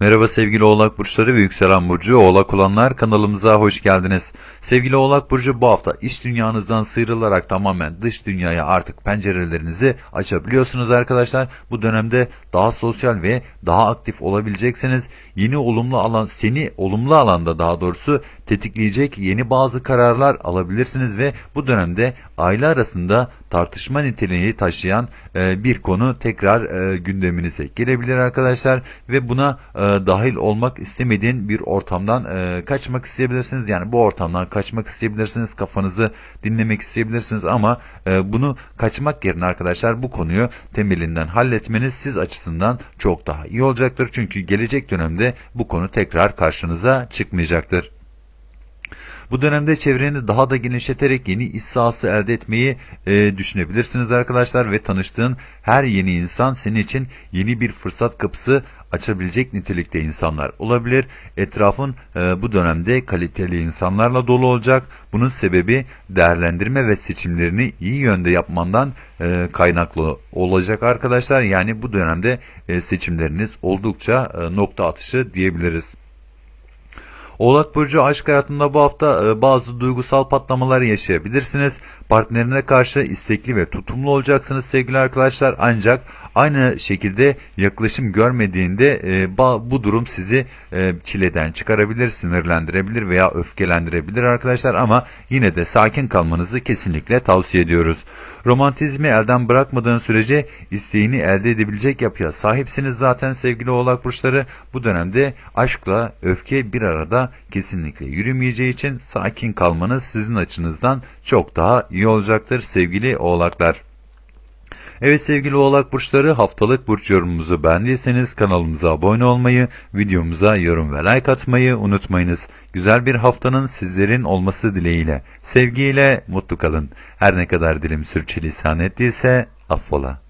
Merhaba sevgili Oğlak Burçları ve Yükselen Burcu Oğlak olanlar kanalımıza hoş geldiniz. Sevgili Oğlak Burcu bu hafta iç dünyanızdan sıyrılarak tamamen dış dünyaya artık pencerelerinizi açabiliyorsunuz arkadaşlar. Bu dönemde daha sosyal ve daha aktif olabileceksiniz. Yeni olumlu alan seni olumlu alanda daha doğrusu tetikleyecek yeni bazı kararlar alabilirsiniz ve bu dönemde aile arasında tartışma niteliği taşıyan e, bir konu tekrar e, gündeminize gelebilir arkadaşlar ve buna e, dahil olmak istemediğin bir ortamdan e, kaçmak isteyebilirsiniz. Yani bu ortamdan kaçmak isteyebilirsiniz, kafanızı dinlemek isteyebilirsiniz ama e, bunu kaçmak yerine arkadaşlar bu konuyu temelinden halletmeniz siz açısından çok daha iyi olacaktır. Çünkü gelecek dönemde bu konu tekrar karşınıza çıkmayacaktır. Bu dönemde çevreni daha da genişleterek yeni iş sahası elde etmeyi e, düşünebilirsiniz arkadaşlar ve tanıştığın her yeni insan senin için yeni bir fırsat kapısı açabilecek nitelikte insanlar olabilir. Etrafın e, bu dönemde kaliteli insanlarla dolu olacak. Bunun sebebi değerlendirme ve seçimlerini iyi yönde yapmandan e, kaynaklı olacak arkadaşlar. Yani bu dönemde e, seçimleriniz oldukça e, nokta atışı diyebiliriz. Oğlak Burcu aşk hayatında bu hafta e, bazı duygusal patlamalar yaşayabilirsiniz. Partnerine karşı istekli ve tutumlu olacaksınız sevgili arkadaşlar. Ancak aynı şekilde yaklaşım görmediğinde e, bu durum sizi e, çileden çıkarabilir, sinirlendirebilir veya öfkelendirebilir arkadaşlar. Ama yine de sakin kalmanızı kesinlikle tavsiye ediyoruz. Romantizmi elden bırakmadığın sürece isteğini elde edebilecek yapıya sahipsiniz zaten sevgili oğlak burçları. Bu dönemde aşkla öfke bir arada kesinlikle yürümeyeceği için sakin kalmanız sizin açınızdan çok daha iyi olacaktır sevgili oğlaklar. Evet sevgili oğlak burçları haftalık burç yorumumuzu beğendiyseniz kanalımıza abone olmayı, videomuza yorum ve like atmayı unutmayınız. Güzel bir haftanın sizlerin olması dileğiyle, sevgiyle mutlu kalın. Her ne kadar dilim sürçülisan ettiyse affola.